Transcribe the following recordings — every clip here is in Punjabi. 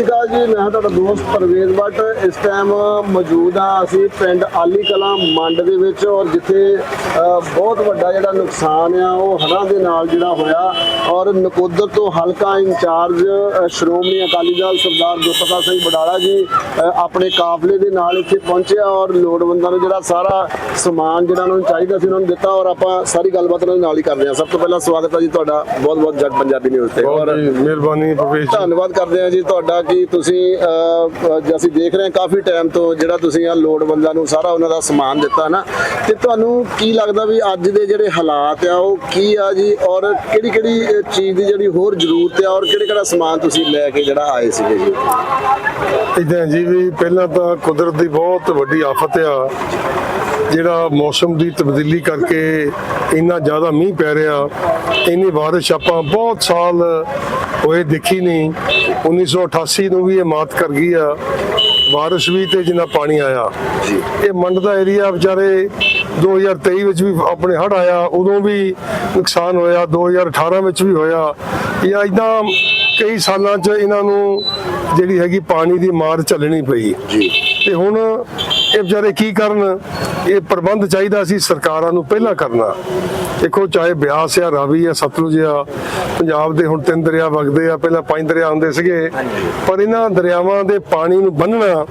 ਸ਼੍ਰੀ ਅਕਾਲ ਜੀ ਮੈਂ ਤੁਹਾਡਾ ਦੋਸਤ ਪਰਵੇਜ਼ ਭੱਟ। ਇਸ ਟਾਈਮ ਮੌਜੂਦ ਹਾਂ ਅਸੀਂ ਪਿੰਡ ਆਲੀ ਕਲਾਂ ਮੰਡ ਦੇ ਵਿੱਚ ਔਰ ਜਿੱਥੇ ਬਹੁਤ ਵੱਡਾ ਜਿਹੜਾ ਨੁਕਸਾਨ ਆ ਉਹ ਹੜ੍ਹਾਂ ਦੇ ਨਾਲ ਜਿਹੜਾ ਹੋਇਆ ਔਰ ਨਕੋਦਰ ਤੋਂ ਹਲਕਾ ਇੰਚਾਰਜ ਸ਼੍ਰੋਮਣੀ ਅਕਾਲੀ ਦਲ ਸਰਦਾਰ ਗੁਰਪ੍ਰਸਾਦ ਸਿੰਘ ਬਡਾਲਾ ਜੀ ਆਪਣੇ ਕਾਫਲੇ ਦੇ ਨਾਲ ਇੱਥੇ ਪਹੁੰਚਿਆ ਔਰ ਲੋੜਵੰਦਾਂ ਨੂੰ ਜਿਹੜਾ ਸਾਰਾ ਸਮਾਨ ਜਿਹੜਾ ਉਹਨਾਂ ਨੂੰ ਚਾਹੀਦਾ ਸੀ ਉਹਨਾਂ ਨੂੰ ਦਿੱਤਾ ਔਰ ਆਪਾਂ ਸਾਰੀ ਗੱਲਬਾਤ ਉਹਨਾਂ ਨਾਲ ਹੀ ਕਰਦੇ ਹਾਂ। ਸਭ ਤੋਂ ਪਹਿਲਾਂ ਸਵਾਗਤ ਹੈ ਜੀ ਤੁਹਾਡਾ ਬਹੁਤ ਬਹੁਤ ਜੱਗ ਪੰਜਾਬੀ ਨਿਊਜ਼ ਤੇ। ਔਰ ਮਿਹਰਬਾਨੀ ਪ੍ਰਵੇਸ਼ ਧੰਨਵਾਦ ਕਰਦੇ ਹਾਂ ਜੀ ਤੁਹਾਡਾ ਕਿ ਤੁਸੀਂ ਅਹ, ਅਸੀਂ ਦੇਖ ਰਹੇ ਹਾਂ ਕਾਫੀ ਟਾਈਮ ਤੋਂ ਜਿਹੜਾ ਤੁਸੀਂ ਆ ਲੋੜਵੰਦਾਂ ਨੂੰ ਸਾਰਾ ਉਹਨਾਂ ਦਾ ਸਮਾਨ ਦਿੱਤਾ ਨਾ ਤੇ ਤੁਹਾਨੂੰ ਕੀ ਲੱਗਦਾ ਵੀ ਅੱਜ ਦੇ ਜਿਹੜੇ ਹਾਲਾਤ ਆ ਉਹ ਕੀ ਆ ਜੀ? ਔਰ ਕਿਹੜੀ ਕਿਹੜੀ ਚੀਜ਼ ਦੀ ਜਿਹੜੀ ਹੋਰ ਜ਼ਰੂਰਤ ਆ ਔਰ ਕਿਹੜਾ ਕਿਹੜਾ ਸਮਾਨ ਤੁਸੀਂ ਲੈ ਕੇ ਜਿਹੜਾ ਆਏ ਸੀਗੇ ਜੀ? ਇਦਾਂ ਜੀ ਵੀ ਪਹਿਲਾਂ ਤਾਂ ਕੁਦਰਤ ਦੀ ਬਹੁਤ ਵੱਡੀ ਆਫਤ ਆ। ਜਿਹੜਾ ਮੌਸਮ ਦੀ ਤਬਦੀਲੀ ਕਰਕੇ ਇੰਨਾ ਜ਼ਿਆਦਾ ਮੀਂਹ ਪੈ ਰਿਹਾ ਇੰਨੀ ਬਾਰਿਸ਼ ਆਪਾਂ ਬਹੁਤ ਸਾਲ ਹੋਏ ਦੇਖੀ ਨਹੀਂ। 1988 ਨੂੰ ਵੀ ਇਹ ਮਾਤ ਕਰ ਗਈ ਆ। ਬਾਰਿਸ਼ ਵੀ ਤੇ ਜਿੰਨਾ ਪਾਣੀ ਆਇਆ। ਇਹ ਮੰਡ ਦਾ ਏਰੀਆ ਵਿਚਾਰੇ 2023 ਵਿੱਚ ਵੀ ਆਪਣੇ ਹੜ ਆਇਆ ਉਦੋਂ ਵੀ ਨੁਕਸਾਨ ਹੋਇਆ 2018 ਵਿੱਚ ਵੀ ਹੋਇਆ। ਜਾਂ ਇਦਾਂ ਕਈ ਸਾਲਾਂ 'ਚ ਇਹਨਾਂ ਨੂੰ ਜਿਹੜੀ ਹੈਗੀ ਪਾਣੀ ਦੀ ਮਾਰ ਝੱਲਣੀ ਪਈ। ਜੀ। ਤੇ ਹੁਣ ਇਹ ਵਿਚਾਰੇ ਕੀ ਕਰਨ? ਇਹ ਪ੍ਰਬੰਧ ਚਾਹੀਦਾ ਸੀ ਸਰਕਾਰਾਂ ਨੂੰ ਪਹਿਲਾਂ ਕਰਨਾ। ਦੇਖੋ, ਚਾਹੇ ਬਿਆਸ ਆ, ਰਾਵੀ ਆ, ਸਤਲੁਜ ਆ, ਪੰਜਾਬ ਦੇ ਹੁਣ ਤਿੰਨ ਦਰਿਆ ਵਗਦੇ ਆ, ਪਹਿਲਾਂ ਪੰਜ ਦਰਿਆ ਹੁੰਦੇ ਸੀਗੇ। ਪਰ ਇਹਨਾਂ ਦਰਿਆਵਾਂ ਦੇ ਪਾਣੀ ਨੂੰ ਬੰਨਣਾ,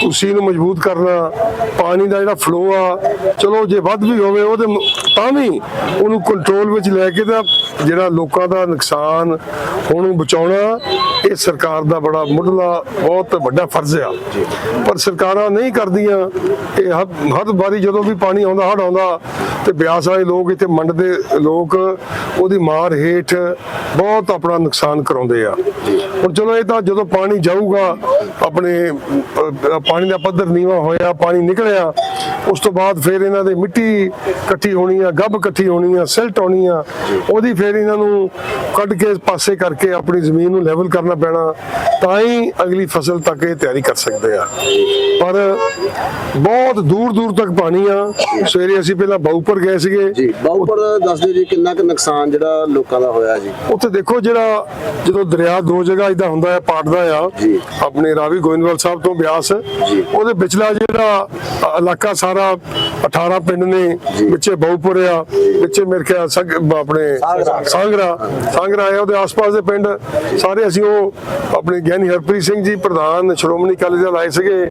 ਤੁਸੀਂ ਨੂੰ ਮਜ਼ਬੂਤ ਕਰਨਾ, ਪਾਣੀ ਦਾ ਜਿਹੜਾ ਫਲੋ ਆ, ਚਲੋ ਜੇ ਵੱਧ ਵੀ ਹੋਵੇ ਉਹਦੇ ਤਾਂ ਵੀ ਉਹਨੂੰ ਕੰਟਰੋਲ ਵਿੱਚ ਲੈ ਕੇ ਤਾਂ ਜਿਹੜਾ ਲੋਕਾਂ ਦਾ ਨੁਕਸਾਨ ਉਹਨੂੰ ਬਚਾਉਣਾ, ਇਹ ਸਰਕਾਰ ਦਾ ਬੜਾ ਮੁੱਢਲਾ ਬਹੁਤ ਵੱਡਾ ਫਰਜ਼ ਆ। ਪਰ ਸਰਕਾਰਾਂ ਨਹੀਂ ਕਰਦੀਆਂ ਇਹ ਹਰ ਹਰ ਵਾਰੀ ਜਦੋਂ ਵੀ ਪਾਣੀ ਆਉਂਦਾ ਹੜ ਆਉਂਦਾ ਤੇ ਬਿਆਸ ਵਾਲੇ ਲੋਕ ਇੱਥੇ ਮੰਡ ਦੇ ਲੋਕ ਉਹਦੀ ਮਾਰ ਹੇਠ ਬਹੁਤ ਆਪਣਾ ਨੁਕਸਾਨ ਕਰਾਉਂਦੇ ਆ। ਹੁਣ ਚਲੋ ਇਹ ਤਾਂ ਜਦੋਂ ਪਾਣੀ ਜਾਊਗਾ ਆਪਣੇ ਪਾਣੀ ਦਾ ਪੱਧਰ ਨੀਵਾ ਹੋਇਆ ਪਾਣੀ ਨਿਕਲਿਆ ਉਸ ਤੋਂ ਬਾਅਦ ਫਿਰ ਇਹਨਾਂ ਦੇ ਮਿੱਟੀ ਇਕੱਠੀ ਹੋਣੀ ਆ ਗੱਬ ਇਕੱਠੀ ਹੋਣੀ ਆ ਸਿਲਟ ਆਉਣੀ ਆ ਉਹਦੀ ਫਿਰ ਇਹਨਾਂ ਨੂੰ ਕੱਢ ਕੇ ਪਾਸੇ ਕਰਕੇ ਆਪਣੀ ਜ਼ਮੀਨ ਨੂੰ ਲੈਵਲ ਕਰਨਾ ਪੈਣਾ ਤਾਂ ਹੀ ਅਗਲੀ ਫਸਲ ਤੱਕ ਇਹ ਤਿਆਰੀ ਕਰ ਸਕਦੇ ਆ। ਪਰ ਬਹੁਤ ਦੂਰ ਦੂਰ ਤੱਕ ਪਾਣੀ ਆ। ਸਵੇਰੇ ਅਸੀਂ ਪਹਿਲਾਂ ਬਾਉਪਰ ਗਏ ਸੀਗੇ। ਜੀ ਬਾਉਪਰ ਦੱਸ ਦਿਓ ਜੀ ਕਿੰਨਾ ਕੁ ਨੁਕਸਾਨ ਜਿਹੜਾ ਲੋਕਾਂ ਦਾ ਹੋਇਆ ਜੀ। ਉੱਥੇ ਦੇਖੋ ਜਿਹੜਾ ਜਦੋਂ ਦਰਿਆ ਦੋ ਜਗ੍ਹਾ ਇਦਾਂ ਹੁੰਦਾ ਹੈ ਪਾਟਦਾ ਆ। ਜੀ। ਆਪਣੇ ਰਾਵੀ ਗੋਇੰਦਵਾਲ ਸਾਹਿਬ ਤੋਂ ਬਿਆਸ। ਉਹਦੇ ਵਿਚਲਾ ਜਿਹੜਾ ਇਲਾਕਾ ਸਾਰਾ 18 ਪਿੰਡ ਨੇ ਵਿੱਚੇ ਬਹੁਪੁਰ ਆ ਵਿੱਚੇ ਮੇਰੇ ਖਿਆਲ ਸਗ ਆਪਣੇ ਸਾਂਗਰਾ। ਸਾਂਗਰਾ। ਆ ਉਹਦੇ ਆਸ-ਪਾਸ ਦੇ ਪਿੰਡ। ਸਾਰੇ ਅਸੀਂ ਉਹ ਆਪਣੇ ਗਿਆਨੀ ਹਰਪ੍ਰੀਤ ਸਿੰਘ ਜੀ ਪ੍ਰਧਾਨ ਸ਼੍ਰੋਮਣੀ ਅਕਾਲੀ ਦਲ ਆਏ ਸੀਗੇ।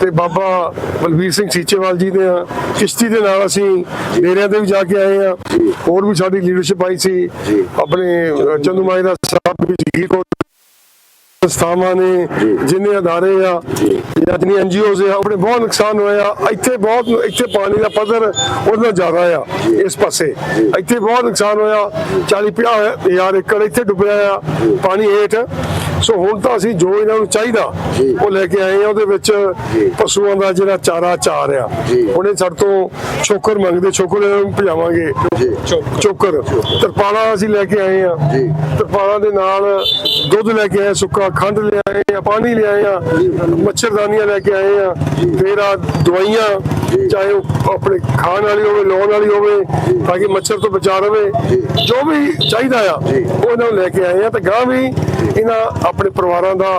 ਤੇ ਬਾਬਾ ਬਲਵੀਰ ਸਿੰਘ ਸੀਚੇਵਾਲ ਜੀ ਦੇ ਕਿਸ਼ਤੀ ਦੇ ਨਾਲ ਅਸੀਂ ਡੇਰਿਆਂ ਤੇ ਵੀ ਜਾ ਕੇ ਆਏ ਆ। ਹੋਰ ਵੀ ਸਾਡੀ ਲੀਡਰਸ਼ਿਪ ਆਈ ਸੀ। ਆਪਣੇ ਚੰਦੂ ਮਾਜਰਾ ਸਾਹਿਬ ਵੀ ਜੀ ਕੋ ਸੰਸਥਾਵਾਂ ਨੇ ਜਿੰਨੇ ਅਦਾਰੇ ਆ ਜਾਂ। ਜਿੰਨੀ ਐਨਜੀਓਜ਼ ਆ ਆਪਣੇ ਬਹੁਤ ਨੁਕਸਾਨ ਹੋਇਆ। ਇੱਥੇ ਬਹੁਤ ਇੱਥੇ ਪਾਣੀ ਦਾ ਪੱਧਰ ਉਹਦੇ ਨਾਲ ਜ਼ਿਆਦਾ ਆ ਇਸ ਪਾਸੇ। ਇੱਥੇ ਬਹੁਤ ਨੁਕਸਾਨ ਹੋਇਆ। 40 50 ਹਜ਼ਾਰ ਏਕੜ ਇੱਥੇ ਡੁੱਬਿਆ ਆ। ਪਾਣੀ ਹੇਠ ਸੋ ਹੁਣ ਤਾਂ ਅਸੀਂ ਜੋ ਇਹਨਾਂ ਨੂੰ ਚਾਹੀਦਾ ਉਹ ਲੈ ਕੇ ਆਏ ਆ ਉਹਦੇ ਵਿੱਚ ਪਸ਼ੂਆਂ ਦਾ ਜਿਹੜਾ ਚਾਰਾ ਚਾਰ ਆ। ਹੁਣ ਇਹ ਸਾਡੇ ਤੋਂ ਛੋਕਰ ਮੰਗਦੇ ਛੋਕਰ ਇਹਨਾਂ ਨੂੰ ਭਜਾਵਾਂਗੇ। ਚੋਕਰ। ਤਰਪਾਲਾਂ ਅਸੀਂ ਲੈ ਕੇ ਆਏ ਆ। ਤਰਪਾਲਾਂ ਦੇ ਨਾਲ ਦੁੱਧ ਲੈ ਕੇ ਆਏ ਸੁੱਕਾ ਖੰਡ ਲੈ ਆਏ। ਆ ਪਾਣੀ ਲੈ ਆ ਮੱਛਰਦਾਨੀਆਂ ਲੈ ਕੇ ਆਏ ਆ ਫਿਰ ਆ ਦਵਾਈਆਂ, ਚਾਹੇ ਉਹ ਆਪਣੇ ਖਾਣ ਵਾਲੀ ਹੋਵੇ, ਲਾਉਣ ਵਾਲੀ ਹੋਵੇ, ਤਾਂ ਕਿ ਮੱਛਰ ਤੋਂ ਬਚਾ ਰਵੇ, ਜੋ ਵੀ ਚਾਹੀਦਾ ਆ, ਉਹ ਇਹਨਾਂ ਨੂੰ ਲੈ ਕੇ ਆਏ ਆ ਤੇ ਗਾਂ ਵੀ ਇਹਨਾਂ ਆਪਣੇ ਪਰਿਵਾਰਾਂ ਦਾ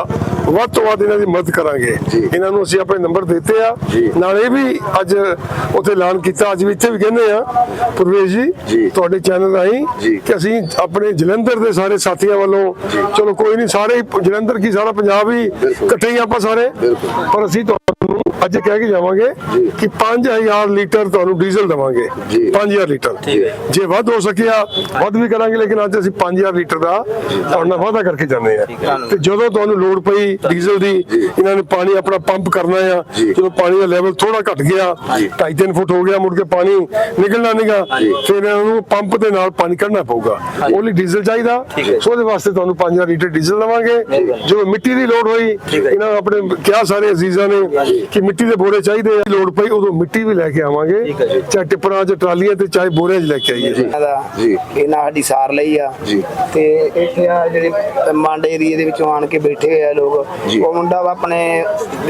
ਵੱਧ ਤੋਂ ਵੱਧ ਇਹਨਾਂ ਦੀ ਮਦਦ ਕਰਾਂਗੇ। ਇਹਨਾਂ ਨੂੰ ਅਸੀਂ ਆਪਣੇ ਨੰਬਰ ਦਿੱਤੇ ਆ। ਨਾਲੇ ਵੀ ਅੱਜ ਉੱਥੇ ਐਲਾਨ ਕੀਤਾ ਅੱਜ ਵੀ ਇੱਥੇ ਵੀ ਕਹਿੰਦੇ ਆ ਪ੍ਰਵੇਸ਼ ਜੀ ਤੁਹਾਡੇ ਚੈਨਲ ਰਾਹੀਂ ਕਿ ਅਸੀਂ ਆਪਣੇ ਜਲੰਧਰ ਦੇ ਸਾਰੇ ਸਾਥੀਆਂ ਵੱਲੋਂ ਚਲੋ ਕੋਈ ਨਹੀਂ ਸਾਰੇ ਜਲੰਧਰ ਕੀ ਸਾਰਾ ਪੰਜਾਬ ਹੀ ਇਕੱਠੇ ਹੀ ਆਪਾਂ ਸਾਰੇ। ਪਰ ਅਸੀਂ ਤੁਹਾਨੂੰ ਅੱਜ ਕਹਿ ਕੇ ਜਾਵਾਂਗੇ ਕਿ 5000 ਲੀਟਰ ਤੁਹਾਨੂੰ ਡੀਜ਼ਲ ਦਵਾਂਗੇ। 5000 ਲੀਟਰ। ਜੇ। ਵੱਧ ਹੋ ਸਕਿਆ ਵੱਧ ਵੀ ਕਰਾਂਗੇ ਲੇਕਿਨ ਅੱਜ ਅਸੀਂ 5000 ਲੀਟਰ ਦਾ ਤੁਹਾਡੇ ਨਾਲ ਵਾਅਦਾ ਕਰਕੇ ਜਾਂਦੇ ਆ ਤੇ ਜਦੋਂ ਤੁਹਾਨੂੰ ਲੋੜ ਪਈ ਡੀਜ਼ਲ ਦੀ ਇਹਨਾਂ ਨੇ ਪਾਣੀ ਆਪਣਾ ਪੰਪ ਕਰਨਾ ਆ। ਜਦੋਂ ਪਾਣੀ ਦਾ ਲੈਵਲ ਥੋੜਾ ਘਟ ਗਿਆ 2.5 ਫੁੱਟ ਹੋ ਗਿਆ ਮੁੜ ਕੇ ਪਾਣੀ ਨਿਕਲਣਾ ਨਹੀਂਗਾ ਫਿਰ ਇਹਨਾਂ ਨੂੰ ਪੰਪ ਦੇ ਨਾਲ ਪਾਣੀ ਕੱਢਣਾ ਪਊਗਾ। ਉਹ ਲਈ ਡੀਜ਼ਲ ਚਾਹੀਦਾ। ਸੋ ਉਹਦੇ ਵਾਸਤੇ ਤੁਹਾਨੂੰ 5000 ਲੀਟਰ ਡੀਜ਼ਲ ਦਵਾਂਗੇ। ਜੋ। ਮਿੱਟੀ ਦੀ ਲੋੜ ਹੋਈ ਇਹਨਾਂ ਆਪਣੇ ਕਿਹਾ ਸਾਰੇ ਅਜ਼ੀਜ਼ਾਂ ਨੇ ਕਿ ਕਿ ਮਿੱਟੀ ਦੇ ਬੋਰੇ ਚਾਹੀਦੇ ਆ ਲੋੜ ਪਈ ਉਦੋਂ ਮਿੱਟੀ ਵੀ ਲੈ ਕੇ ਆਵਾਂਗੇ ਚਾਹੇ ਟਿੱਪਰਾਂ 'ਚ ਟਰਾਲੀਆਂ ਤੇ ਚਾਹੇ ਬੋਰਿਆਂ 'ਚ ਲੈ ਕੇ ਆਈਏ ਇਹਨਾਂ ਜੀ। ਇਹਨਾਂ ਸਾਡੀ ਸਾਰ ਲਈ ਆ ਜੀ। ਤੇ ਇੱਥੇ ਆ ਜਿਹੜੇ ਮੰਡ ਏਰੀਏ ਦੇ ਵਿੱਚੋਂ ਆਣ ਕੇ ਬੈਠੇ ਹੋਏ ਆ ਲੋਕ। ਉਹ ਮੁੰਡਾ ਵਾ ਆਪਣੇ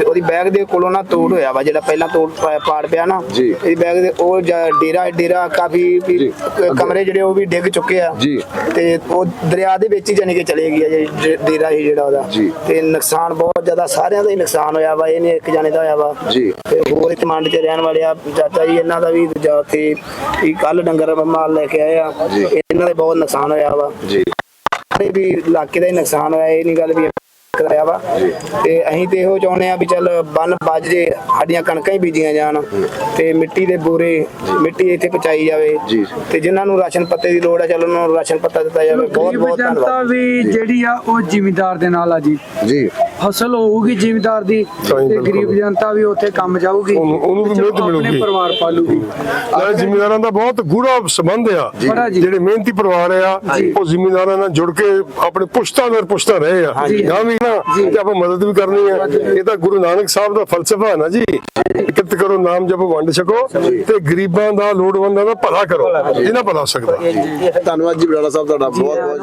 ਉਹਦੀ ਬੈਗ ਦੇ ਕੋਲੋਂ ਨਾ ਤੋੜ ਹੋਇਆ ਵਾ ਜਿਹੜਾ ਪਹਿਲਾਂ ਤੋੜ ਪਾੜ ਪਿਆ ਨਾ। ਇਹ ਬੈਗ ਦੇ ਉਹ ਡੇਰਾ ਡੇਰਾ ਕਾਫੀ ਵੀ ਕਮਰੇ ਜਿਹੜੇ ਉਹ ਵੀ ਡਿੱਗ ਚੁੱਕੇ ਆ ਜੀ। ਤੇ ਉਹ ਦਰਿਆ ਦੇ ਵਿੱਚ ਹੀ ਜਾਣੀ ਕਿ ਚਲੇ ਗਿਆ ਡੇਰਾ ਹੀ ਜਿਹੜਾ ਉਹਦਾ। ਤੇ ਨੁਕਸਾਨ ਬਹੁਤ ਜ਼ਿਆਦਾ ਸਾਰਿਆਂ ਦਾ ਹੀ ਨੁਕਸਾਨ ਹੋਇਆ ਵਾ ਇਹ ਨਹੀਂ ਇੱਕ ਜਾਣੇ ਦਾ ਹੋਇਆ ਵਾ ਜੀ। ਤੇ ਹੋਰ ਇੱਥੇ ਮੰਡ 'ਚ ਰਹਿਣ ਵਾਲੇ ਆ ਚਾਚਾ ਜੀ ਇਹਨਾਂ ਦਾ ਵੀ ਜਾ ਕੇ ਵੀ ਕੱਲ ਡੰਗਰ ਮਾਲ ਲੈ ਕੇ ਆਏ ਆ। ਇਹਨਾਂ ਦਾ ਬਹੁਤ ਨੁਕਸਾਨ ਹੋਇਆ ਵਾ ਜੀ ਵੀ ਇਲਾਕੇ ਦਾ ਹੀ ਨੁਕਸਾਨ ਹੋਇਆ ਇਹ ਨਹੀਂ ਗੱਲ ਵੀ ਕਰਾਇਆ ਵਾ। ਤੇ ਅਸੀਂ ਤੇ ਇਹੋ ਚਾਹੁੰਦੇ ਆ ਵੀ ਚੱਲ ਬੰਨ ਵੱਜ ਜੇ ਸਾਡੀਆਂ ਕਣਕਾਂ ਹੀ ਬੀਜੀਆਂ ਜਾਣ। ਤੇ ਮਿੱਟੀ ਦੇ ਬੋਰੇ ਮਿੱਟੀ ਇੱਥੇ ਪਹੁੰਚਾਈ ਜਾਵੇ। ਜੀ। ਤੇ ਜਿਨ੍ਹਾਂ ਨੂੰ ਰਾਸ਼ਨ ਪੱਤੇ ਦੀ ਲੋੜ ਹੈ ਚੱਲ ਉਹਨਾਂ ਨੂੰ ਰਾਸ਼ਨ ਪੱਤਾ ਦਿੱਤਾ ਜਾਵੇ। ਬਹੁਤ ਬਹੁਤ ਜਨਤਾ ਧੰਨਵਾਦ। ਵੀ ਜਿਹੜੀ ਆ ਉਹ ਜ਼ਿਮੀਦਾਰ ਦੇ ਨਾਲ ਆ ਜੀ। ਜੀ। ਫਸਲ ਹੋਊਗੀ ਜ਼ਿਮੀਦਾਰ ਦੀ ਤੇ ਬਿਲਕੁਲ। ਗਰੀਬ ਜਨਤਾ ਵੀ ਉੱਥੇ ਕੰਮ ਜਾਊਗੀ ਉਹਨੂੰ- ਉਹਨੂੰ ਵੀ ਤੇ ਮਿਹਨਤ ਆਪਣੇ ਮਿਲੂਗੀ। ਪਰਿਵਾਰ ਪਾਲੂਗੀ। ਨਾਲੇ ਜ਼ਿਮੀਂਦਾਰਾਂ ਦਾ ਬਹੁਤ ਗੂੜਾ ਸੰਬੰਧ ਆ। ਬੜਾ ਜੀ। ਜਿਹੜੇ ਮਿਹਨਤੀ ਪਰਿਵਾਰ ਆ ਉਹ ਜ਼ਿਮੀਂਦਾਰਾਂ ਨਾਲ ਜੁੜ ਕੇ ਆਪਣੇ ਪੁਸ਼ਤਾਂ ਦਰ ਪੁਸ਼ਤਾਂ ਰਹੇ ਆ। ਗਾਂ ਵੀ ਨਾ ਤੇ ਆਪਾਂ ਮਦਦ ਵੀ ਕਰਨੀ ਆ ਇਹ ਤਾਂ ਗੁਰੂ ਨਾਨਕ ਸਾਹਿਬ ਦਾ ਫਲਸਫਾ ਹੈ ਨਾ ਜੀ। ਇਕੱਠ ਕਰੋ ਨਾਮ ਜਪੋ ਵੰਡ ਛਕੋ ਤੇ ਗਰੀਬਾਂ ਦਾ ਲੋੜਵੰਦਾਂ ਦਾ ਭਲਾ ਕਰੋ। ਇਹਨਾਂ ਭਲਾ ਹੋ ਸਕਦਾ। ਧੰਨਵਾਦ ਜੀ ਬਰਾੜਾ ਸਾਹਿਬ ਤੁਹਾਡਾ ਬਹੁਤ ਬਹੁਤ